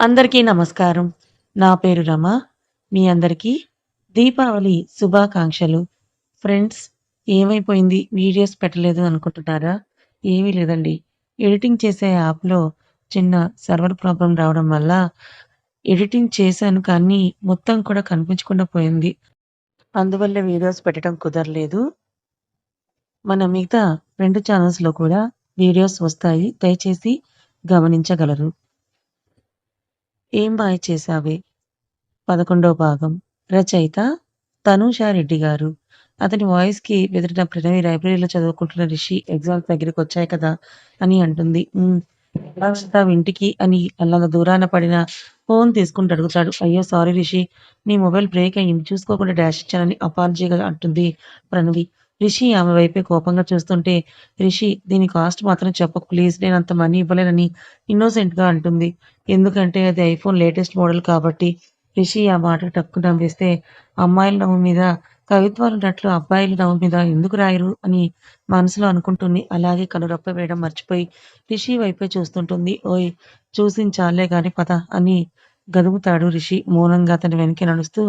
అందరికీ నమస్కారం. నా పేరు రమ. మీ అందరికీ దీపావళి శుభాకాంక్షలు. ఫ్రెండ్స్ ఏమైపోయింది వీడియోస్ పెట్టలేదు అనుకుంటున్నారా? ఏమీ లేదండి. ఎడిటింగ్ చేసే యాప్‌లో చిన్న సర్వర్ ప్రాబ్లం రావడం వల్ల ఎడిటింగ్ చేశాను కానీ మొత్తం కూడా కనిపించకుండా పోయింది. అందువల్ల వీడియోస్ పెట్టడం కుదరలేదు. మన మిగతా రెండు ఛానల్స్లో కూడా వీడియోస్ వస్తాయి. దయచేసి గమనించగలరు. ఏం బాయ్ చేశావే 11 భాగం రచయిత తనూషారెడ్డి గారు. అతని వాయిస్‌కి బెదిరిన ప్రణవి లైబ్రరీలో చదువుకుంటున్న రిషి ఎగ్జామ్స్ దగ్గరికొచ్చాయి కదా! అని అంటుంది. ఇంటికి అని అల్లంత దూరాన పడిన ఫోన్ తీసుకుంటూ అడుగుతాడు. అయ్యో! సారీ రిషి నీ మొబైల్ బ్రేక్ అయింది. చూసుకోకుండా డాష్ ఇచ్చానని అపాలజీగా అంటుంది ప్రణవి. రిషి ఆమె వైపే కోపంగా చూస్తుంటే రిషి దీని కాస్ట్ మాత్రం చెప్పకు ప్లీజ్. నేనంత మనీ ఇవ్వలేనని ఇన్నోసెంట్‌గా అంటుంది. ఎందుకంటే అది ఐఫోన్ లేటెస్ట్ మోడల్ కాబట్టి. రిషి ఆ మాట టక్కు నవ్వేస్తే అమ్మాయిల నవ్వు మీద కవిత్వాలు నట్లు అబ్బాయిల నవ్వు మీద ఎందుకు రాయరు అని మనసులో అనుకుంటుంది. అలాగే కనురొప్ప వేయడం మర్చిపోయి రిషి వైపే చూస్తుంటుంది. ఓయ్! చూసింది చాల్లే పద అని గదుగుతాడు రిషి మౌనంగా అతని వెనక నడుస్తూ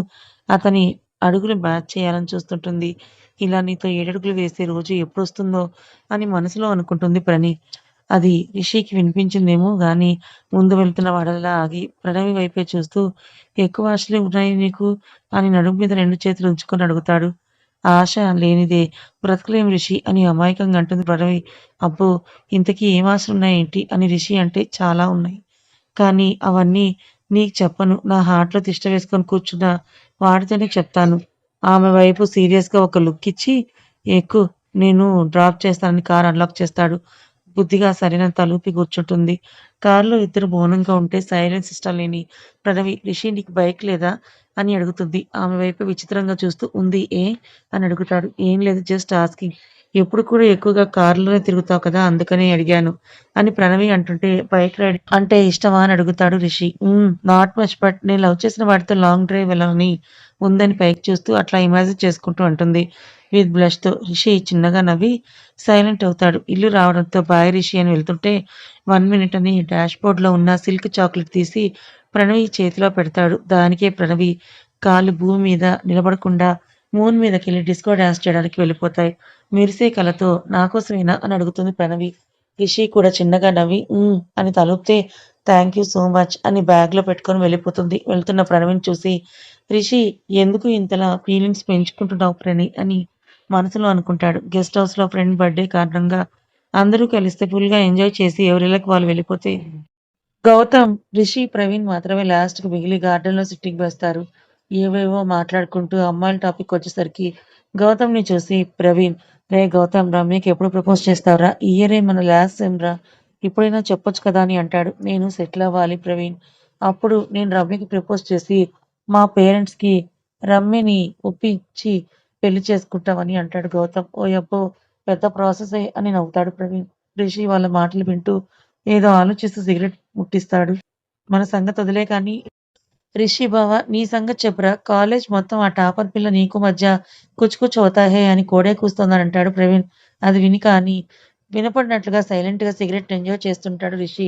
అతని అడుగులు మ్యాచ్ చేయాలని చూస్తుంటుంది. ఇలా నీతో ఏడడుగులు వేసే రోజు ఎప్పుడొస్తుందో అని మనసులో అనుకుంటుంది ప్రణి. అది రిషికి వినిపించిందేమో గాని ముందు వెళ్తున్న వాడలా ఆగి ప్రణవి వైపే చూస్తూ ఎక్కువ ఆశలే ఉన్నాయి నీకు అని నడుము మీద రెండు చేతులు ఉంచుకొని అడుగుతాడు. ఆశ లేనిదే బ్రతకలేం రిషి అని అమాయకంగా అంటుంది ప్రణవి. అబ్బో! ఇంతకీ ఏం ఆశలున్నాయేంటి అని రిషి అంటే చాలా ఉన్నాయి. కానీ అవన్నీ నీకు చెప్పను. నా హార్ట్‌లో తిష్ట వేసుకొని కూర్చున్న వాడితేనే చెప్తాను. ఆమె వైపు సీరియస్‌గా ఒక లుక్ ఇచ్చి ఎక్కు నేను డ్రాప్ చేస్తానని కార్ అన్‌లాక్ చేస్తాడు. బుద్ధిగా సరైన తలూపి కూర్చుంటుంది. కారులో ఇద్దరు మౌనంగా ఉంటే సైలెన్స్ ఇష్టం లేని ప్రణవి రిషి నీకు బైక్ లేదా? అని అడుగుతుంది. ఆమె వైపు విచిత్రంగా చూస్తూ ఉంది ఏ? అని అడుగుతాడు. ఏం లేదు జస్ట్ ఆస్కింగ్. ఎప్పుడు కూడా ఎక్కువగా కారులోనే తిరుగుతావు కదా! అందుకనే అడిగాను. అని ప్రణవి అంటుంటే బైక్ రైడ్ అంటే ఇష్టమా అని అడుగుతాడు రిషి. నాట్ మచ్ బట్ నేను లవ్ చేసిన వాడితో లాంగ్ డ్రైవ్ వెళ్ళాలని ఉందని పైకి చూస్తూ అట్లా ఇమాజిన్ చేసుకుంటూ అంటుంది. విత్ బ్లష్‌తో రిషి చిన్నగా నవ్వి సైలెంట్ అవుతాడు. ఇల్లు రావడంతో బాయ్ రిషి అని వెళ్తుంటే వన్ మినిట్ అని డాష్‌బోర్డ్‌లో ఉన్న సిల్క్ చాక్లెట్ తీసి ప్రణవి చేతిలో పెడతాడు. దానికే ప్రణవి కాలు భూమి మీద నిలబడకుండా మూన్ మీదకెళ్ళి డిస్కో డాన్స్ చేయడానికి వెళ్ళిపోతాయి. మెరిసే కలతో నాకోసమేనా అని అడుగుతుంది ప్రణవి. రిషి కూడా చిన్నగా నవ్వి అని అని థ్యాంక్ యూ సో మచ్ అని బ్యాగ్‌లో పెట్టుకొని వెళ్ళిపోతుంది. వెళ్తున్న ప్రణవిని చూసి రిషి ఎందుకు ఇంతలా ఫీలింగ్స్ పెంచుకుంటున్నావు ప్రణి అని మనసులో అనుకుంటాడు. గెస్ట్ హౌస్‌లో ఫ్రెండ్ బర్త్‌డే కారణంగా అందరూ కలిస్తే ఫుల్‌గా ఎంజాయ్ చేసి ఎవరిళ్ళకి వాళ్ళు వెళ్ళిపోతే గౌతమ్, రిషి, ప్రవీణ్ మాత్రమే లాస్ట్‌కి మిగిలి గార్డెన్‌లో సిట్టింగ్ వేస్తారు. ఏవేవో మాట్లాడుకుంటూ అమ్మాయిల టాపిక్ వచ్చేసరికి గౌతమ్‌ని చూసి ప్రవీణ్ రే గౌతమ్ రమ్యకి ఎప్పుడు ప్రపోజ్ చేస్తావురా? ఇయరే మన లాస్ట్ సెమ్ రా! ఇప్పుడైనా చెప్పొచ్చు కదా అని అంటాడు. నేను సెటిల్ అవ్వాలి ప్రవీణ్. అప్పుడు నేను రమ్యకి ప్రపోజ్ చేసి మా పేరెంట్స్‌కి రమ్యని ఒప్పించి పెళ్ళి చేసుకుంటామని అంటాడు గౌతమ్. ఓ అబ్బో పెద్ద ప్రాసెసే అని నవ్వుతాడు ప్రవీణ్. రిషి వాళ్ళ మాటలు వింటూ ఏదో ఆలోచిస్తూ సిగరెట్ ముట్టిస్తాడు. మన సంగతి వదిలే కానీ రిషి బావ నీ సంగతి చెప్పురా? కాలేజ్ మొత్తం ఆ టాపర్ పిల్ల నీకు మధ్య కుచ్ కుచ్ అని కోడే కూస్తోందని అంటాడు ప్రవీణ్. అది విని కానీ వినపడినట్లుగా సైలెంట్‌గా సిగరెట్ ఎంజాయ్ చేస్తుంటాడు రిషి.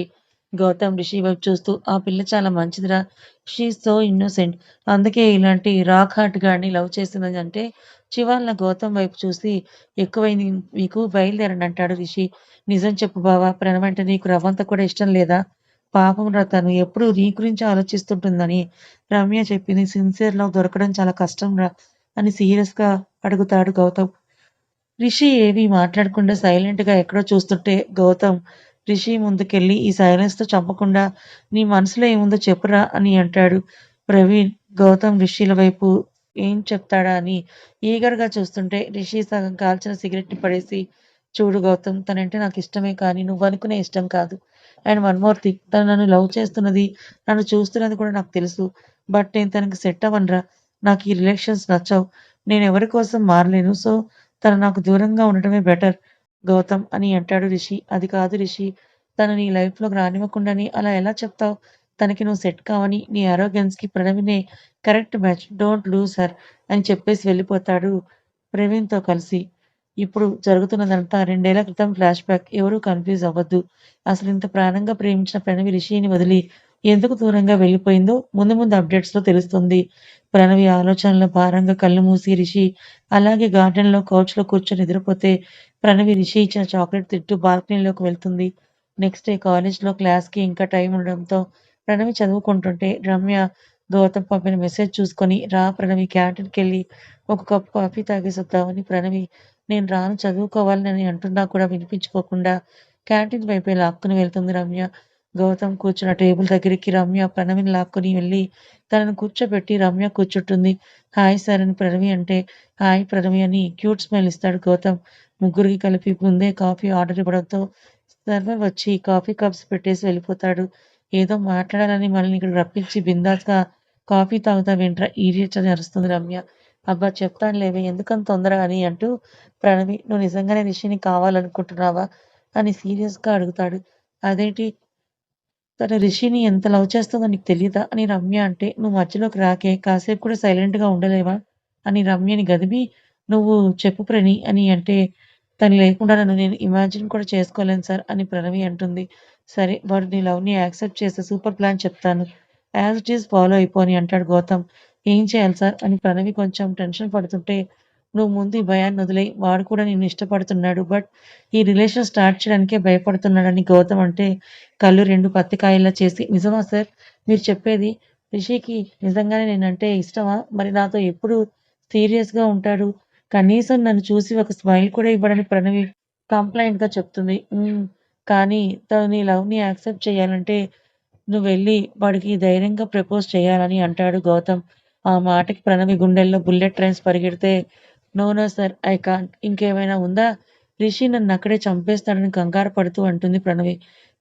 గౌతమ్ రిషి వైపు చూస్తూ ఆ పిల్ల చాలా మంచిదిరా. She so innocent. అందుకే ఇలాంటి రాక్ హార్ట్ గాడిని లవ్ చేసిందని అంటే చివాళ్ళ గౌతమ్ వైపు చూసి ఎక్కువైంది మీకు బయలుదేరండి అంటాడు రిషి. నిజం చెప్పు బావ ప్రణవంటే నీకు రవ్వంత కూడా ఇష్టం లేదా? పాపంరా తను ఎప్పుడు నీ గురించి ఆలోచిస్తుంటుందని రమ్య చెప్పింది. సిన్సియర్ లవ్ దొరకడం చాలా కష్టంరా అని సీరియస్‌గా అడుగుతాడు గౌతమ్. రిషి ఏవి మాట్లాడకుండా సైలెంట్‌గా ఎక్కడో చూస్తుంటే గౌతమ్ రిషి ముందుకెళ్ళి ఈ సైలెన్స్‌తో చంపకుండా నీ మనసులో ఏముందో చెప్పురా అని అంటాడు. ప్రవీణ్, గౌతమ్ రిషిల వైపు ఏం చెప్తాడా అని ఈగర్‌గా చూస్తుంటే రిషి సగం కాల్చిన సిగరెట్‌ని పడేసి చూడు గౌతమ్ తనంటే నాకు ఇష్టమే కానీ నువ్వనుకునే ఇష్టం కాదు. అండ్ వన్ మోర్ థింగ్ తను నన్ను లవ్ చేస్తున్నది, నన్ను చూస్తున్నది కూడా నాకు తెలుసు. బట్ నేను తనకి సెట్ అవ్వనురా. నాకు ఈ రిలేషన్స్ నచ్చవు. నేను ఎవరి కోసం మారలేను. సో తను నాకు దూరంగా ఉండటమే బెటర్ గౌతమ్ అని అంటాడు రిషి. అది కాదు రిషి తను నీ లైఫ్‌లోకి రానివ్వకుండాని అలా ఎలా చెప్తావు? తనకి నువ్వు సెట్ కావని నీ అరోగెన్స్‌కి ప్రణవినే correct match. Don't lose her అని చెప్పేసి వెళ్ళిపోతాడు ప్రవీణ్‌తో కలిసి. ఇప్పుడు జరుగుతున్నదంతా రెండేళ్ళ క్రితం ఫ్లాష్ బ్యాక్. ఎవరూ కన్‌ఫ్యూజ్ అవ్వద్దు అసలు ఇంత ప్రాణంగా ప్రేమించిన ప్రణవి రిషిని వదిలి ఎందుకు దూరంగా వెళ్ళిపోయిందో ముందు ముందు అప్డేట్స్‌లో తెలుస్తుంది. ప్రణవి ఆలోచనల భారంగా కళ్ళు మూసి రిషి అలాగే గార్డెన్‌లో కౌచ్‌లో కూర్చొని నిద్రపోతే ప్రణవి రిషి ఇచ్చిన చాక్లెట్ తిట్టు బాల్కనీలోకి వెళ్తుంది. నెక్స్ట్ డే కాలేజ్‌లో క్లాస్‌కి ఇంకా టైం ఉండడంతో ప్రణవి చదువుకుంటుంటే రమ్య గౌతమ్ పంపిన మెసేజ్ చూసుకొని రా ప్రణవి క్యాంటీన్‌కెళ్ళి ఒక కప్ కాఫీ తాగేసొద్దామని ప్రణవి నేను రాను చదువుకోవాలని అంటున్నా కూడా వినిపించుకోకుండా క్యాంటీన్ వైపే లాక్కుని వెళ్తుంది రమ్య. గౌతమ్ కూర్చున్న టేబుల్ దగ్గరికి రమ్య ప్రణవిని లాక్కుని వెళ్ళి తనను కూర్చోబెట్టి రమ్య కూర్చుంటుంది. హాయ్ సార్ అని ప్రణవి అంటే హాయ్ ప్రణవి అని క్యూట్ స్మైల్ ఇస్తాడు గౌతమ్. ముగ్గురికి కలిపి ముందే కాఫీ ఆర్డర్ ఇవ్వడంతో సర్వర్ వచ్చి కాఫీ కప్స్ పెట్టేసి వెళ్ళిపోతాడు. ఏదో మాట్లాడాలని మనల్ని ఇక్కడ రప్పించి బిందాస్‌గా కాఫీ తాగుతావేంట్రా ఈడియట్ అని అరుస్తుంది రమ్య. అబ్బా! చెప్తాను లేవి ఎందుకంత తొందర అని అంటూ ప్రణవి నువ్వు నిజంగానే రిషిని కావాలనుకుంటున్నావా? అని సీరియస్‌గా అడుగుతాడు. అదేంటి తన రిషిని ఎంత లవ్ చేస్తుందో నీకు తెలియదా అని రమ్య అంటే నువ్వు మధ్యలోకి రాకే కాసేపు కూడా సైలెంట్‌గా ఉండలేవా? అని రమ్యని గదిమి నువ్వు చెప్పు ప్రణి అని అంటే తను లేకుండా నన్ను నేను ఇమాజిన్ కూడా చేసుకోలేను సార్ అని ప్రణవి అంటుంది. సరే వాడు నీ లవ్‌ని యాక్సెప్ట్ చేసే సూపర్ ప్లాన్ చెప్తాను. యాజ్ ఇట్ ఈస్ ఫాలో అయిపోని అంటాడు గౌతమ్. ఏం చేయాలి సార్? అని ప్రణవి కొంచెం టెన్షన్ పడుతుంటే నువ్వు ముందు ఈ భయాన్ని వదిలే వాడు కూడా నేను ఇష్టపడుతున్నాడు. బట్ ఈ రిలేషన్ స్టార్ట్ చేయడానికే భయపడుతున్నాడని గౌతమ్ అంటే కళ్ళు రెండు పత్తికాయల్లా చేసి నిజమా సార్? మీరు చెప్పేది? రిషికి నిజంగానే నేనంటే ఇష్టమా? మరి నాతో ఎప్పుడు సీరియస్‌గా ఉంటాడు. కనీసం నన్ను చూసి ఒక స్మైల్ కూడా ఇవ్వడని ప్రణవి కంప్లైంట్గా చెప్తుంది. కానీ తను నీ లవ్‌ని యాక్సెప్ట్ చేయాలంటే నువ్వు వెళ్ళి వాడికి ధైర్యంగా ప్రపోజ్ చేయాలని అంటాడు గౌతమ్. ఆ మాటకి ప్రణవి గుండెల్లో bullet trains పరిగెడితే no no sir I can't. ఇంకేమైనా ఉందా? రిషి నన్ను అక్కడే చంపేస్తాడని కంగారు పడుతూ అంటుంది ప్రణవి.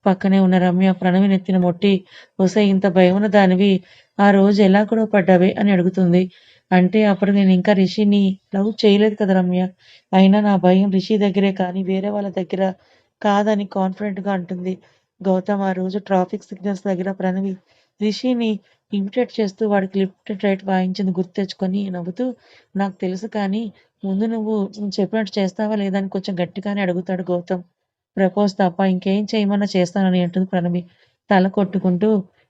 పక్కనే ఉన్న రమ్య ప్రణవి నెత్తిన మొట్టి ఒసే ఇంత భయమున్న దానివి ఆ రోజు ఎలా గొడవ పడ్డావే? అని అడుగుతుంది. అంటే అప్పుడు నేను ఇంకా రిషిని లవ్ చేయలేదు కదా రమ్య. అయినా నా భయం రిషి దగ్గరే కానీ వేరే వాళ్ళ దగ్గర కాదని కాన్ఫిడెంట్‌గా అంటుంది. గౌతమ్ ఆ రోజు ట్రాఫిక్ సిగ్నల్స్ దగ్గర ప్రణవి రిషిని ఇమిటేట్ చేస్తూ వాడికి లెఫ్ట్ రైట్ వాయించింది గుర్తు తెచ్చుకొని నవ్వుతూ నాకు తెలుసు కానీ ముందు నువ్వు చెప్పినట్టు చేస్తావా లేదా అని కొంచెం గట్టిగానే అడుగుతాడు గౌతమ్. ప్రపోజ్ తప్ప ఇంకేం చేయమన్నా చేస్తానని అంటుంది ప్రణవి తల కొట్టుకుంటూ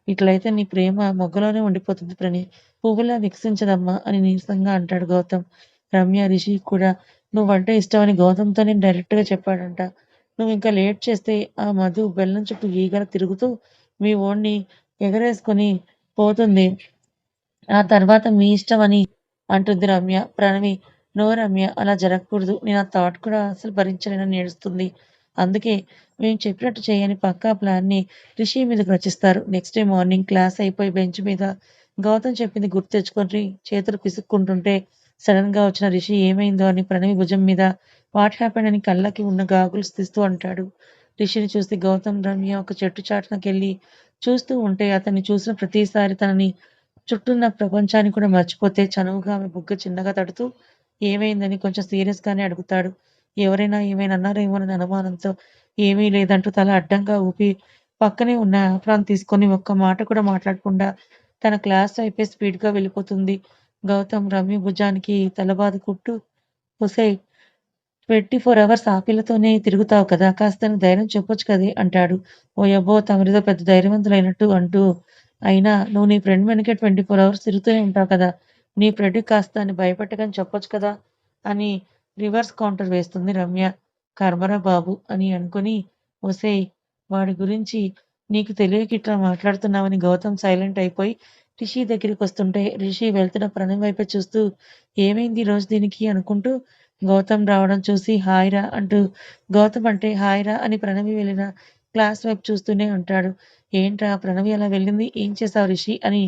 ఇట్లయితే నీ ప్రేమ మొగ్గలోనే ఉండిపోతుంది ప్రణి. పువ్వులా వికసించదమ్మా అని నీరసంగా అంటాడు గౌతమ్. రమ్య రిషి కూడా నువ్వంటే ఇష్టమని గౌతమ్‌తోనే డైరెక్ట్‌గా చెప్పాడంట. నువ్వు ఇంకా లేట్ చేస్తే ఆ మధు బెల్లం చుట్టూ ఈగల తిరుగుతూ మీ ఓణ్ణి ఎగరేసుకొని పోతుంది. ఆ తర్వాత మీ ఇష్టం అని అంటుంది రమ్య. ప్రణవి నో రమ్య అలా జరగకూడదు. నేను ఆ థాట్ కూడా అసలు భరించలేనని ఏడుస్తుంది. అందుకే మేము చెప్పినట్టు చేయని పక్కా ప్లాన్‌ని రిషి మీదకి రచిస్తారు. నెక్స్ట్ డే మార్నింగ్ క్లాస్ అయిపోయి బెంచ్ మీద గౌతమ్ చెప్పింది గుర్తు తెచ్చుకొని చేతులు పిసుక్కుంటుంటే సడన్గా వచ్చిన రిషి ఏమైందో అని ప్రణవి భుజం మీద వాట్ హ్యాపెండ్ అని కళ్ళకి ఉన్న గాగులు తీస్తూ అంటాడు. రిషిని చూసి గౌతమ్, రమ్య ఒక చెట్టు చాటునకెళ్ళి చూస్తూ ఉంటే అతన్ని చూసిన ప్రతిసారి తనని చుట్టూన్న ప్రపంచాన్ని కూడా మర్చిపోతే చనువుగా ఆమె బుగ్గ చిన్నగా తడుతూ ఏమైందని కొంచెం సీరియస్‌గానే అడుగుతాడు. ఎవరైనా ఏమైనా అన్నారేమోనని అనుమానంతో ఏమీ లేదంటూ తల అడ్డంగా ఊపి పక్కనే ఉన్న ఆఫ్రాన్ తీసుకొని ఒక్క మాట కూడా మాట్లాడకుండా తన క్లాస్ అయిపోయి స్పీడ్‌గా వెళ్ళిపోతుంది. గౌతమ్ రమ్య భుజానికి తలబాదు కుట్టు హుసై ట్వంటీ ఫోర్ అవర్స్ ఆపిలతోనే తిరుగుతావు కదా! కాస్త ధైర్యం చెప్పొచ్చు కదే అంటాడు. ఓ అబ్బో తమరిదో పెద్ద ధైర్యవంతులైనట్టు అంటూ అయినా నువ్వు నీ ఫ్రెండ్ వెనకే 24 అవర్స్ తిరుగుతూనే ఉంటావు కదా! నీ ఫ్రెండ్‌కి కాస్త అని భయపెట్టకని చెప్పొచ్చు కదా! అని రివర్స్ కౌంటర్ వేస్తుంది రమ్య. కర్మరా బాబు! అని అనుకుని ఒసే వాడి గురించి నీకు తెలియక ఇట్లా మాట్లాడుతున్నావని గౌతమ్ సైలెంట్ అయిపోయి రిషి దగ్గరికి వస్తుంటే రిషి వెళ్తున్న ప్రణం వైపే చూస్తూ ఏమైంది రోజు దీనికి అనుకుంటూ గౌతమ్ రావడం చూసి హాయ్ రా అంటూ గౌతమ్ అంటే హాయ్ రా అని ప్రణవి వెళ్ళిన క్లాస్ వైపు చూస్తూనే అంటాడు. ఏంట్రా ప్రణవి అలా వెళ్ళింది? ఏం చేసావు రిషి? అని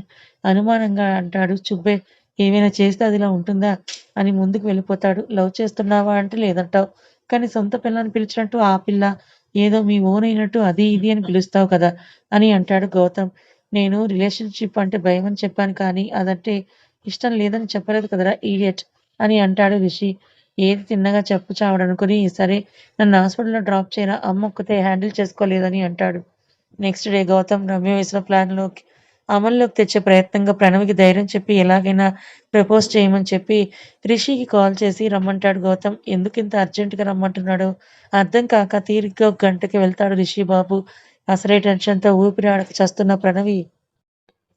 అనుమానంగా అంటాడు. చుబ్బే ఏమైనా చేస్తే అదిలా ఉంటుందా? అని ముందుకు వెళ్ళిపోతాడు. లవ్ చేస్తున్నావా అంటే లేదంటావు. కానీ సొంత పిల్లని పిలిచినట్టు ఆ పిల్ల, ఏదో మీ ఓన్ అయినట్టు అది ఇది అని పిలుస్తావు కదా! అని అంటాడు గౌతమ్. నేను రిలేషన్‌షిప్ అంటే భయం అని చెప్పాను కానీ అదంటే ఇష్టం లేదని చెప్పలేదు కదరా ఈడియట్! అని అంటాడు రిషి. ఏది తిన్నగా చెప్పు చావడనుకుని సరే నన్ను హాస్పిటల్‌లో డ్రాప్ చేయరా అమ్మ ఒక్కతే హ్యాండిల్ చేసుకోలేదని అంటాడు. నెక్స్ట్ డే గౌతమ్ రమ్య వేసిన ప్లాన్‌లోకి అమల్లోకి తెచ్చే ప్రయత్నంగా ప్రణవికి ధైర్యం చెప్పి ఎలాగైనా ప్రపోజ్ చేయమని చెప్పి రిషికి కాల్ చేసి రమ్మంటాడు గౌతమ్. ఎందుకు ఇంత అర్జెంట్‌గా రమ్మంటున్నాడు అర్థం కాక తీరిగ్గా ఒక గంటకి వెళ్తాడు రిషి బాబు. అసలే టెన్షన్‌తో ఊపిరి ఆడక చస్తున్న ప్రణవి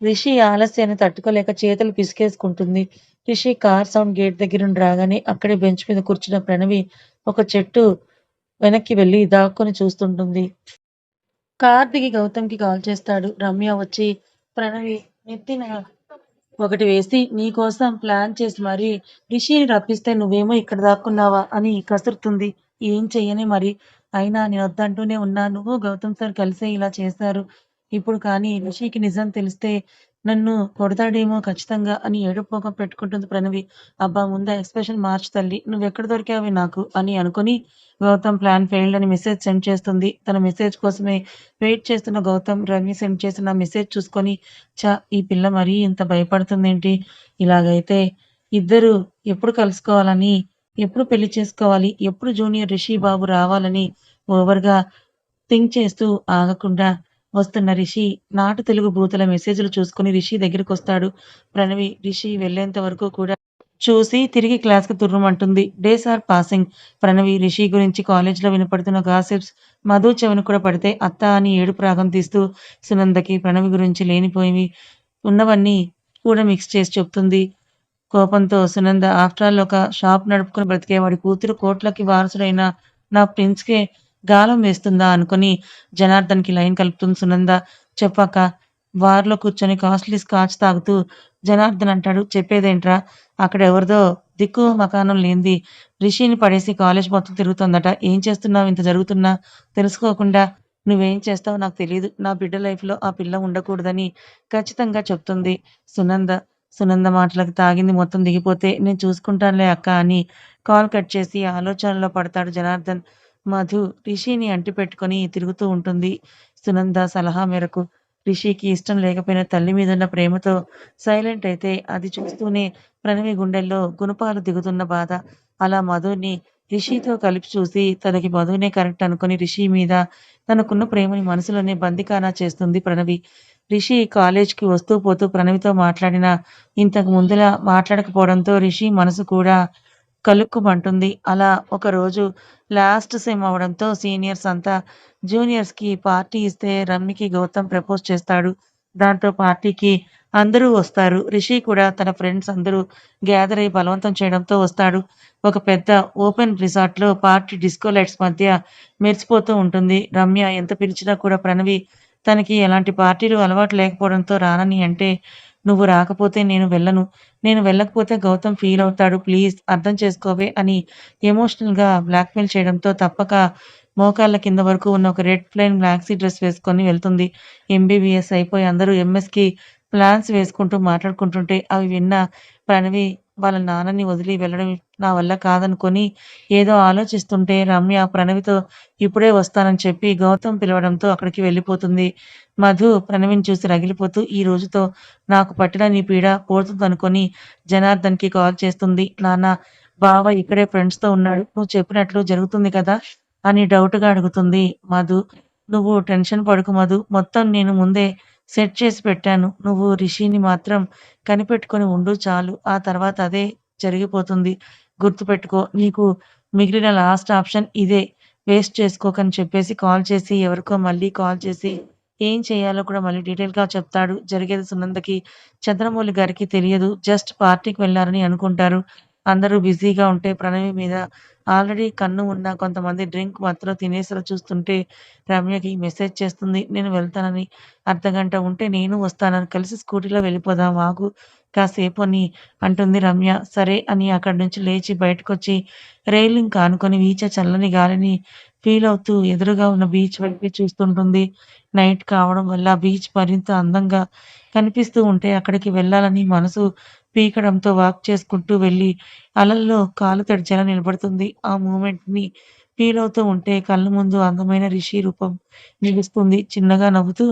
రిషి ఆలస్యాన్ని తట్టుకోలేక చేతులు పిసికేసుకుంటుంది. రిషి కార్ సౌండ్ గేట్ దగ్గర నుండి రాగానే అక్కడే బెంచ్ మీద కూర్చున్న ప్రణవి ఒక చెట్టు వెనక్కి వెళ్ళి దాక్కుని చూస్తుంటుంది. కార్ దిగి గౌతమ్‌కి కాల్ చేస్తాడు. రమ్య వచ్చి ప్రణవి నెత్తిన ఒకటి వేసి నీకోసం ప్లాన్ చేసి మరి రిషిని రప్పిస్తే నువ్వేమో ఇక్కడ దాక్కున్నావా అని కసురుతుంది. ఏం చెయ్యనే మరి. అయినా నేను వద్దంటూనే ఉన్నా. నువ్వు గౌతమ్ సార్ కలిసే ఇలా చేశారు. ఇప్పుడు కానీ రిషికి నిజం తెలిస్తే నన్ను కొడతాడేమో ఖచ్చితంగా అని ఏడుపు పెట్టుకుంటుంది ప్రణవి. అబ్బా! ముందు ఎక్స్ప్రెషన్ ఎక్స్‌ప్రెషన్ తల్లి నువ్వు నువ్వెక్కడ దొరికావి నాకు అని అనుకుని గౌతమ్ ప్లాన్ ఫెయిల్డ్ అని మెసేజ్ సెండ్ చేస్తుంది. తన మెసేజ్ కోసమే వెయిట్ చేస్తున్న గౌతమ్ రవి సెండ్ చేసిన మెసేజ్ చూసుకొని చ ఈ పిల్ల మరీ ఇంత భయపడుతుందేంటి? ఇలాగైతే ఇద్దరు ఎప్పుడు కలుసుకోవాలని, ఎప్పుడు పెళ్ళి చేసుకోవాలి, ఎప్పుడు జూనియర్ రిషి బాబు రావాలని ఓవర్‌గా థింక్ చేస్తూ ఆగకుండా వస్తున్న రిషి నాటు తెలుగు బూతుల మెసేజ్‌లు చూసుకొని రిషి దగ్గరకొస్తాడు. ప్రణవి రిషి వెళ్ళేంత వరకు కూడా చూసి తిరిగి క్లాస్‌కి తుర్రమంటుంది days are passing. Pranavi Rishi గురించి కాలేజ్‌లో వినపడుతున్న గాసిప్స్ మధు చెవిని కూడా పడితే అత్త అని ఏడు ప్రాగం తీస్తూ సునందకి ప్రణవి గురించి లేనిపోయి ఉన్నవన్నీ కూడా మిక్స్ చేసి చెప్తుంది. కోపంతో సునంద ఆఫ్టర్ ఆల్ ఒక షాప్ నడుపుకొని బ్రతికేవాడి కూతురు కోట్లకి వారసుడైన నా ప్రిన్స్‌కే గాలం వేస్తుందా అనుకుని జనార్దన్‌కి లైన్ కలుపుతుంది సునంద. చెప్పాక బార్‌లో కూర్చొని కాస్ట్‌లీ స్కాచ్ తాగుతూ జనార్దన్ అంటాడు. చెప్పేదేంట్రా అక్కడ ఎవరిదో దిక్కు మకానం లేనిది రిషిని పడేసి కాలేజ్ మొత్తం తిరుగుతోందట. ఏం చేస్తున్నావు ఇంత జరుగుతున్నా తెలుసుకోకుండా? నువ్వేం చేస్తావో నాకు తెలియదు నా బిడ్డ లైఫ్‌లో ఆ పిల్ల ఉండకూడదని ఖచ్చితంగా చెప్తుంది సునంద. సునంద మాటలకు తాగింది మొత్తం దిగిపోతే నేను చూసుకుంటానులే అక్కా అని కాల్ కట్ చేసి ఆలోచనలో పడతాడు జనార్దన్. మధు రిషిని అంటిపెట్టుకుని తిరుగుతూ ఉంటుంది. సునంద సలహా మేరకు రిషికి ఇష్టం లేకపోయిన తల్లి మీదున్న ప్రేమతో సైలెంట్ అయితే అది చూస్తూనే ప్రణవి గుండెల్లో గుణపాలు దిగుతున్న బాధ. అలా మధుని రిషితో కలిపి చూసి తనకి మధునే కరెక్ట్ అనుకుని రిషి మీద తనకున్న ప్రేమని మనసులోనే బందికానా చేస్తుంది ప్రణవి. రిషి కాలేజ్‌కి వస్తూ పోతూ ప్రణవితో మాట్లాడిన ఇంతకు ముందులా మాట్లాడకపోవడంతో రిషి మనసు కూడా కలుక్కుమంటుంది. అలా ఒకరోజు లాస్ట్ సెమ్ అవ్వడంతో సీనియర్స్ అంతా జూనియర్స్‌కి పార్టీ ఇస్తే రమ్యకి గౌతమ్ ప్రపోజ్ చేస్తాడు. దాంతో పార్టీకి అందరూ వస్తారు. రిషి కూడా తన ఫ్రెండ్స్ అందరూ గ్యాదర్ అయ్యి బలవంతం చేయడంతో వస్తాడు. ఒక పెద్ద ఓపెన్ రిసార్ట్‌లో పార్టీ డిస్కో లైట్స్ మధ్య మెరిసిపోతూ ఉంటుంది. రమ్య ఎంత పిలిచినా కూడా ప్రణవి తనకి ఎలాంటి పార్టీలు అలవాటు లేకపోవడంతో రానని అంటే నువ్వు రాకపోతే నేను వెళ్ళను. నేను వెళ్ళకపోతే గౌతమ్ ఫీల్ అవుతాడు. ప్లీజ్ అర్థం చేసుకోవే అని ఎమోషనల్‌గా బ్లాక్‌మెయిల్ చేయడంతో తప్పక మోకాళ్ళ కింద వరకు ఉన్న ఒక రెడ్ ప్లెయిన్ బ్లాక్సీ డ్రెస్ వేసుకొని వెళ్తుంది. ఎంబీబీఎస్ అయిపోయి అందరూ ఎంఎస్‌కి ప్లాన్స్ వేసుకుంటూ మాట్లాడుకుంటుంటే అవి విన్న ప్రణవి వాళ్ళ నాన్నని వదిలి వెళ్ళడం నా వల్ల కాదనుకొని ఏదో ఆలోచిస్తుంటే రమ్య ప్రణవితో ఇప్పుడే వస్తానని చెప్పి గౌతమ్ పిలవడంతో అక్కడికి వెళ్ళిపోతుంది. మధు ప్రణవిని చూసి రగిలిపోతూ ఈ రోజుతో నాకు పట్టిన నీ పీడ పోతుందనుకొని జనార్దన్‌కి కాల్ చేస్తుంది. నాన్న బావ ఇక్కడే ఫ్రెండ్స్‌తో ఉన్నాడు. నువ్వు చెప్పినట్లు జరుగుతుంది కదా! అని డౌట్‌గా అడుగుతుంది మధు. నువ్వు టెన్షన్ పడుకు మధు. మొత్తం నేను ముందే సెట్ చేసి పెట్టాను. నువ్వు రిషిని మాత్రం కనిపెట్టుకొని ఉండు చాలు. ఆ తర్వాత అదే జరిగిపోతుంది. గుర్తుపెట్టుకో. నీకు మిగిలిన లాస్ట్ ఆప్షన్ ఇదే. వేస్ట్ చేసుకోకని చెప్పేసి కాల్ చేసి ఎవరికో మళ్ళీ కాల్ చేసి ఏం చేయాలో కూడా మళ్ళీ డీటెయిల్‌గా చెప్తాడు. జరిగేది సునందకి, చంద్రమౌళి గారికి తెలియదు. జస్ట్ పార్టీకి వెళ్ళారని అనుకుంటారు. అందరూ బిజీగా ఉంటే ప్రణవి మీద ఆల్రెడీ కన్ను ఉన్న కొంతమంది డ్రింక్ మత్తులో తినేసరి చూస్తుంటే రమ్యకి మెసేజ్ చేస్తుంది. నేను వెళ్తానని. అర్ధగంట ఉంటే నేను వస్తాను. కలిసి స్కూటీలో వెళ్ళిపోదాం ఆగు కాసేపు అని అంటుంది రమ్య. సరే అని అక్కడి నుంచి లేచి బయటకొచ్చి రైలింగ్ కానుకొని వీచే చల్లని గాలిని ఫీల్ అవుతూ ఎదురుగా ఉన్న బీచ్ వైపే చూస్తుంటుంది. నైట్ కావడం వల్ల బీచ్ మరింత అందంగా కనిపిస్తూ ఉంటే అక్కడికి వెళ్ళాలని మనసు పీకడంతో వాక్ చేసుకుంటూ వెళ్ళి అలల్లో కాలు తడిచేలా నిలబడుతుంది. ఆ మూమెంట్‌ని ఫీల్ అవుతూ ఉంటే కళ్ళ ముందు అందమైన రిషి రూపం నిలుస్తుంది. చిన్నగా నవ్వుతూ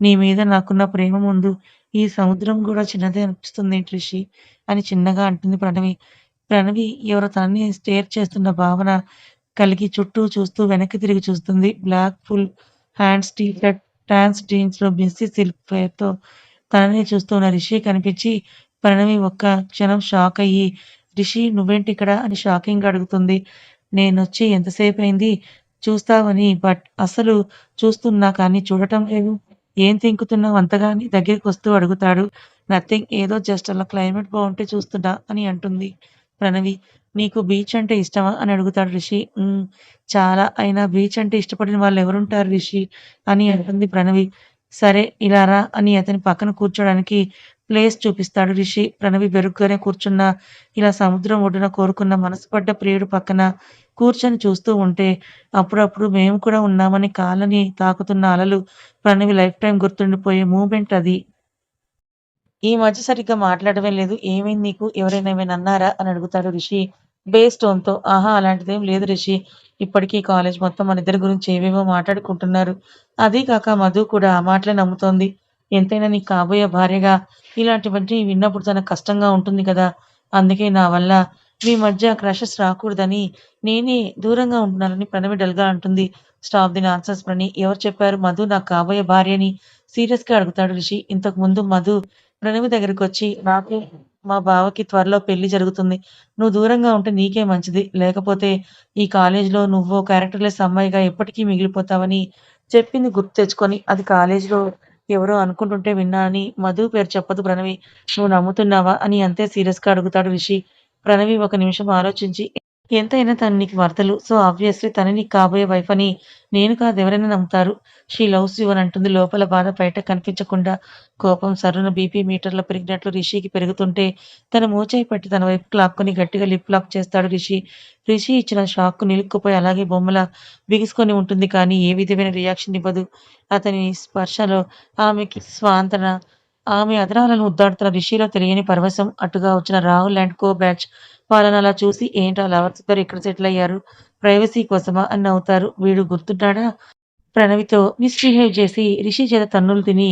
నీ మీద నాకున్న ప్రేమ ముందు ఈ సముద్రం కూడా చిన్నదే అనిపిస్తుంది రిషి అని చిన్నగా అంటుంది ప్రణవి. ప్రణవి ఎవరో తనని స్టేర్ చేస్తున్న భావన కలిగి చుట్టూ చూస్తూ వెనక్కి తిరిగి చూస్తుంది. Black full hands T shirt, టాన్స్ జీన్స్‌లో మెస్సీ సిల్క్ ఫ్లేర్‌తో తననే చూస్తూ ఉన్న రిషి కనిపించి ప్రణవి ఒక్క క్షణం షాక్ అయ్యి రిషి నువ్వేంటి ఇక్కడ అని షాకింగ్ అడుగుతుంది. నేనొచ్చి ఎంతసేపయింది? చూస్తావని. బట్ అసలు చూస్తున్నా కానీ చూడటం లేదు. ఏం తింకుతున్నావు అంతగా అని దగ్గరికొస్తూ అడుగుతాడు. నథింగ్. ఏదో జస్ట్ అలా క్లైమేట్ బాగుంటే చూస్తున్నా అని అంటుంది ప్రణవి. నీకు బీచ్ అంటే ఇష్టమా? అని అడుగుతాడు రిషి. ఉమ్ చాలా. అయినా బీచ్ అంటే ఇష్టపడిన వాళ్ళు ఎవరుంటారు రిషి అని అంటుంది ప్రణవి. సరే ఇలా రా అని అతని పక్కన కూర్చోడానికి ప్లేస్ చూపిస్తాడు రిషి. ప్రణవి బెరుగ్గానే కూర్చున్న ఇలా సముద్రం ఒడ్డున కోరుకున్న మనసుపడ్డ ప్రియుడు పక్కన కూర్చొని చూస్తూ ఉంటే అప్పుడప్పుడు మేము కూడా ఉన్నామని కాళ్ళని తాకుతున్న అలలు ప్రణవి లైఫ్ టైం గుర్తుండిపోయే మూమెంట్ అది. ఈ మధ్య సరిగ్గా మాట్లాడడమే లేదు. ఏమైంది నీకు? ఎవరైనా ఏమైనా అన్నారా? అని అడుగుతాడు రిషి బేస్ టోన్‌తో. ఆహా! అలాంటిదేం లేదు రిషి. ఇప్పటికీ కాలేజ్ మొత్తం మన ఇద్దరి గురించి ఏవేవో మాట్లాడుకుంటున్నారు. అదీ కాక మధు కూడా ఆ మాటలే నమ్ముతోంది. ఎంతైనా నీకు కాబోయే భార్యగా ఇలాంటివన్నీ విన్నప్పుడు తనకు కష్టంగా ఉంటుంది కదా! అందుకే నా వల్ల మీ మధ్య క్రషెస్ రాకూడదని నేనే దూరంగా ఉంటున్నానని ప్రణవి డల్‌గా అంటుంది. Stop the nonsense Prani. ఎవరు చెప్పారు మధు నాకు కాబోయే భార్య అని? సీరియస్‌గా అడుగుతాడు రిషి. ఇంతకు ముందు మధు ప్రణవి దగ్గరికి వచ్చి నాకు, మా బావకి త్వరలో పెళ్ళి జరుగుతుంది. నువ్వు దూరంగా ఉంటే నీకే మంచిది. లేకపోతే ఈ కాలేజీలో నువ్వు క్యారెక్టర్‌లెస్ అమ్మాయిగా ఎప్పటికీ మిగిలిపోతావని చెప్పింది గుర్తు తెచ్చుకొని అది కాలేజీలో ఎవరో అనుకుంటుంటే విన్నా అని మధు పేరు చెప్పదు ప్రణవి. నువ్వు నమ్ముతున్నావా? అని అంతే సీరియస్‌గా అడుగుతాడు రిషి. ప్రణవి ఒక నిమిషం ఆలోచించి ఎంతైనా తను నీకు వార్తలు సో, ఆబ్వియస్‌లీ తనని నీకు కాబోయే వైఫ్ అని నేను కాదు ఎవరైనా నమ్ముతారు. షీ లవ్స్ యూ అని అంటుంది లోపల బాధ బయట కనిపించకుండా. కోపం సర్రున బీపీ మీటర్లో పెరిగినట్లు రిషికి పెరుగుతుంటే తన మోచేయి పట్టి తన వైపు లాక్కొని గట్టిగా లిప్ లాక్ చేస్తాడు రిషి. రిషి ఇచ్చిన షాక్ నిలుక్కుపోయి అలాగే బొమ్మల బిగుసుకొని ఉంటుంది కానీ ఏ విధమైన రియాక్షన్ ఇవ్వదు. అతని స్పర్శలో ఆమెకి స్వాంతన. ఆమె అదరాలను ఉద్దాడుతున్న రిషిలో తెలియని పరవశం. అటుగా వచ్చిన రాహుల్ అండ్ కో బ్యాచ్ వాళ్ళనలా చూసి ఏంటో లవర్స్ గారు ఇక్కడ సెటిల్ అయ్యారు. ప్రైవసీ కోసమా అని అవుతారు వీడు గుర్తుంటాడా ప్రణవితో మిస్‌బిహేవ్ చేసి రిషి చేత తన్నులు తిని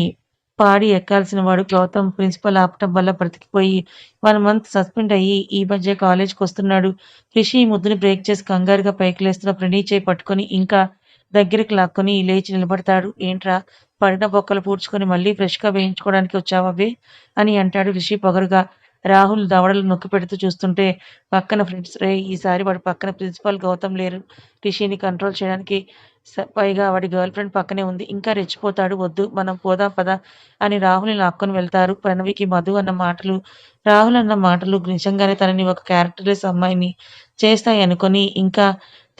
పాడి ఎక్కాల్సిన వాడు గౌతమ్ ప్రిన్సిపల్ ఆపటం వల్ల బ్రతికిపోయి వన్ మంత్ సస్పెండ్ అయ్యి ఈ మధ్య కాలేజ్కి వస్తున్నాడు రిషి ముద్దుని బ్రేక్ చేసి కంగారుగా పైకి లేస్తున్న ప్రణీ చేయి పట్టుకొని ఇంకా దగ్గరికి లాక్కొని లేచి నిలబడతాడు. ఏంట్రా పడిన బొక్కలు పూడ్చుకొని మళ్ళీ ఫ్రెష్‌గా వేయించుకోవడానికి వచ్చావా అని అంటాడు రిషి పొగరుగా. రాహుల్ దవడలు నొక్కి పెడుతూ చూస్తుంటే పక్కన ఫ్రెండ్స్ రేయ్! ఈసారి వాడి పక్కన ప్రిన్సిపల్ గౌతమ్ లేరు. రిషిని కంట్రోల్ చేయడానికి. పైగా వాడి గర్ల్ ఫ్రెండ్ పక్కనే ఉంది. ఇంకా రెచ్చిపోతాడు. వద్దు మనం పోదాం పదా అని రాహుల్‌ని లాక్కొని వెళ్తారు. ప్రణవికి మధు అన్న మాటలు, రాహుల్ అన్న మాటలు నిజంగానే తనని ఒక క్యారెక్టర్‌లెస్ అమ్మాయిని చేస్తాయి అనుకొని ఇంకా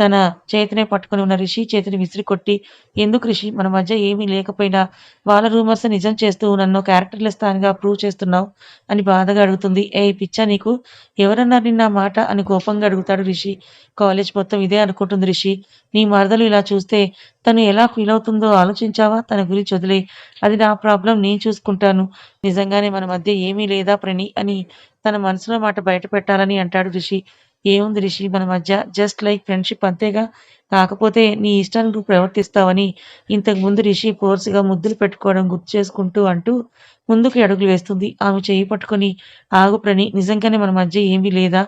తన చేతినే పట్టుకొని ఉన్న రిషి చేతిని విసిరి కొట్టి ఎందుకు రిషి మన మధ్య ఏమీ లేకపోయినా వాళ్ళ రూమర్స్ నిజం చేస్తూ నన్ను క్యారెక్టర్‌లెస్ తానుగా ప్రూవ్ చేస్తున్నావు అని బాధగా అడుగుతుంది. ఏ పిచ్చా నీకు? ఎవరన్నారు నిన్న మాట? అని కోపంగా అడుగుతాడు రిషి. కాలేజ్ మొత్తం ఇదే అనుకుంటుంది రిషి. నీ మరదలు ఇలా చూస్తే తను ఎలా ఫీల్ అవుతుందో ఆలోచించావా? తన గురించి వదిలే అది నా ప్రాబ్లం నేను చూసుకుంటాను. నిజంగానే మన మధ్య ఏమీ లేదా ప్రణి అని తన మనసులో మాట బయట పెట్టాలని అంటాడు రిషి. ఏముంది రిషి మన మధ్య జస్ట్ లైక్ ఫ్రెండ్‌షిప్ అంతేగా. కాకపోతే నీ ఇష్టానికి నువ్వు ప్రవర్తిస్తావని ఇంతకు ముందు రిషి ఫోర్స్‌గా ముద్దులు పెట్టుకోవడం గుర్తు చేసుకుంటూ అంటూ ముందుకు అడుగులు వేస్తుంది. ఆమె చేయి పట్టుకొని ఆగు ప్రణి నిజంగానే మన మధ్య ఏమీ లేదా?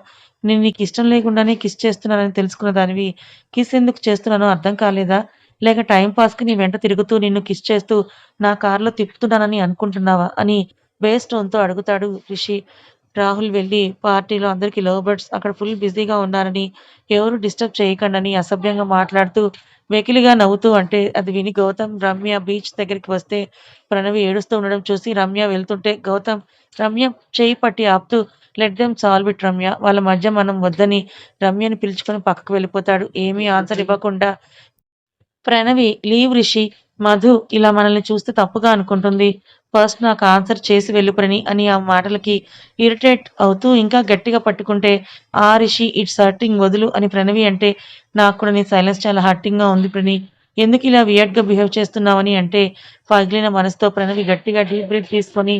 నేను నీకు ఇష్టం లేకుండానే కిస్ చేస్తున్నానని తెలుసుకున్న దానివి కిస్ ఎందుకు చేస్తున్నానో అర్థం కాలేదా? లేక టైంపాస్కి నీ వెంట తిరుగుతూ నిన్ను కిస్ చేస్తూ నా కారులో తిప్పుతున్నానని అనుకుంటున్నావా? అని బేస్ టోన్‌తో అడుగుతాడు రిషి. రాహుల్ వెళ్ళి పార్టీలో అందరికి లవ్ బర్డ్స్ అక్కడ ఫుల్ బిజీగా ఉన్నారని, ఎవరు డిస్టర్బ్ చేయకండని అసభ్యంగా మాట్లాడుతూ వెకిలిగా నవ్వుతూ అంటే అది విని గౌతమ్, రమ్య బీచ్ దగ్గరికి వస్తే ప్రణవి ఏడుస్తూ ఉండడం చూసి రమ్య వెళ్తుంటే గౌతమ్ రమ్య చేయి పట్టి ఆపుతూ let them solve it Ramya. వాళ్ళ మధ్య మనం వద్దని రమ్యని పిలుచుకొని పక్కకు వెళ్ళిపోతాడు. ఏమీ ఆన్సర్ ఇవ్వకుండా ప్రణవి లీవ్ రిషి. మధు ఇలా మనల్ని చూస్తే తప్పుగా అనుకుంటుంది. ఫస్ట్ నాకు ఆన్సర్ చేసి వెళ్ళు ప్రణి అని ఆ మాటలకి ఇరిటేట్ అవుతూ ఇంకా గట్టిగా పట్టుకుంటే ఆ రిషి ఇట్స్ హర్టింగ్ వదులు అని ప్రణవి అంటే నాకు కూడా నీ సైలెన్స్ చాలా హర్టింగ్‌గా ఉంది ప్రణి. ఎందుకు ఇలా వియర్డ్‌గా బిహేవ్ చేస్తున్నావని అంటే పగిలిన మనసుతో ప్రణవి గట్టిగా డీప్ బ్రీత్ తీసుకొని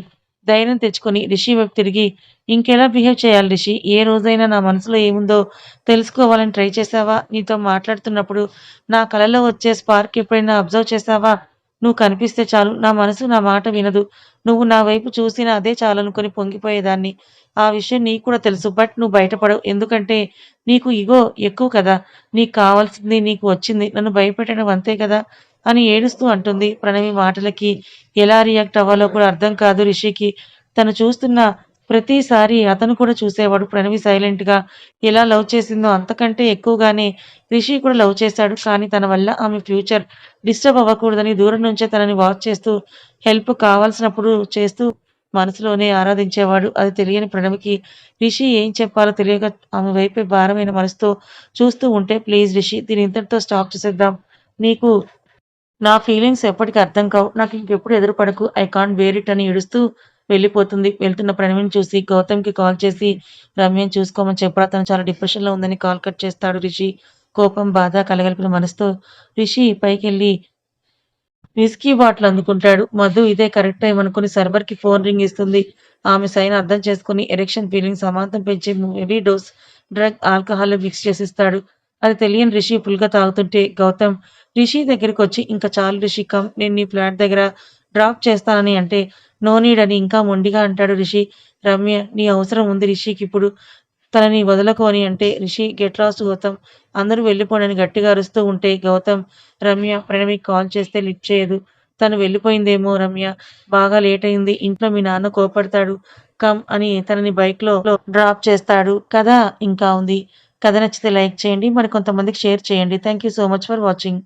ధైర్యం తెచ్చుకొని రిషి వైపు తిరిగి ఇంకెలా బిహేవ్ చేయాలి రిషి? ఏ రోజైనా నా మనసులో ఏముందో తెలుసుకోవాలని ట్రై చేశావా? నీతో మాట్లాడుతున్నప్పుడు నా కలలో వచ్చే స్పార్క్ ఎప్పుడైనా అబ్జర్వ్ చేశావా? నువ్వు కనిపిస్తే చాలు నా మనసు నా మాట వినదు. నువ్వు నా వైపు చూసినా అదే చాలనుకొని పొంగిపోయేదాన్ని. ఆ విషయం నీకు కూడా తెలుసు. బట్ నువ్వు బయటపడవు. ఎందుకంటే నీకు ఇగో ఎక్కువ కదా! నీకు కావాల్సింది నీకు వచ్చింది. నన్ను భయపెట్టడం అంతే కదా! అని ఏడుస్తూ అంటుంది. ప్రణవి మాటలకి ఎలా రియాక్ట్ అవ్వాలో కూడా అర్థం కాదు రిషికి. తను చూస్తున్న ప్రతిసారి అతను కూడా చూసేవాడు ప్రణవి సైలెంట్‌గా ఎలా లవ్ చేసిందో అంతకంటే ఎక్కువగానే రిషి కూడా లవ్ చేశాడు. కానీ తన వల్ల ఆమె ఫ్యూచర్ డిస్టర్బ్ అవ్వకూడదని దూరం నుంచే తనని వాచ్ చేస్తూ హెల్ప్ కావాల్సినప్పుడు చేస్తూ మనసులోనే ఆరాధించేవాడు. అది తెలియని ప్రణవికి రిషి ఏం చెప్పాలో తెలియక ఆమె వైపే భారమైన మనసుతో చూస్తూ ఉంటే ప్లీజ్ రిషి దీన్ని ఇంతటితో స్టాప్ చేసేద్దాం. నీకు నా ఫీలింగ్స్ ఎప్పటికీ అర్థం కావు. నాకు ఇంకెప్పుడు ఎదురుపడకు. I can't bear it it అని ఏడుస్తూ వెళ్ళిపోతుంది. వెళ్తున్న ప్రణవిని చూసి గౌతమ్‌కి కాల్ చేసి రమ్యని చూసుకోమని చెప్పరా తను చాలా డిప్రెషన్‌లో ఉందని కాల్ కట్ చేస్తాడు రిషి. కోపం, బాధ కలగలిపిన మనసుతో రిషి పైకి వెళ్ళి విస్కీ బాటిల్ అందుకుంటాడు. మధు ఇదే కరెక్ట్ టైం అనుకుని సర్వర్‌కి ఫోన్ రింగ్ ఇస్తుంది. ఆమె సైన్ అర్థం చేసుకొని ఎరెక్షన్ ఫీలింగ్స్ సమాంతం పెంచే హెవీ డోస్ డ్రగ్ ఆల్కహాల్‌లో మిక్స్ చేసిస్తాడు. అది తెలియని రిషి ఫుల్‌గా తాగుతుంటే గౌతమ్ రిషి దగ్గరికి వచ్చి ఇంకా చాలు రిషి కమ్ నేను నీ ఫ్లాట్ దగ్గర డ్రాప్ చేస్తానని అంటే నో నీడ్ అని ఇంకా మొండిగా అంటాడు రిషి. రమ్య నీ అవసరం ఉంది రిషికిప్పుడు. తనని వదలకు అని అంటే రిషి గెట్ లాస్ట్ గౌతమ్ అందరూ వెళ్ళిపోనని గట్టిగా అరుస్తూ ఉంటే గౌతమ్ రమ్య ప్రణమికి కాల్ చేస్తే లిఫ్ట్ చేయదు. తను వెళ్ళిపోయిందేమో రమ్య. బాగా లేట్ అయింది. ఇంట్లో మీ నాన్న కోపడతాడు కమ్ అని తనని బైక్‌లో డ్రాప్ చేస్తాడు. కదా ఇంకా ఉంది. కథ నచ్చితే లైక్ చేయండి. మరి కొంతమందికి షేర్ చేయండి. Thank you so much for watching.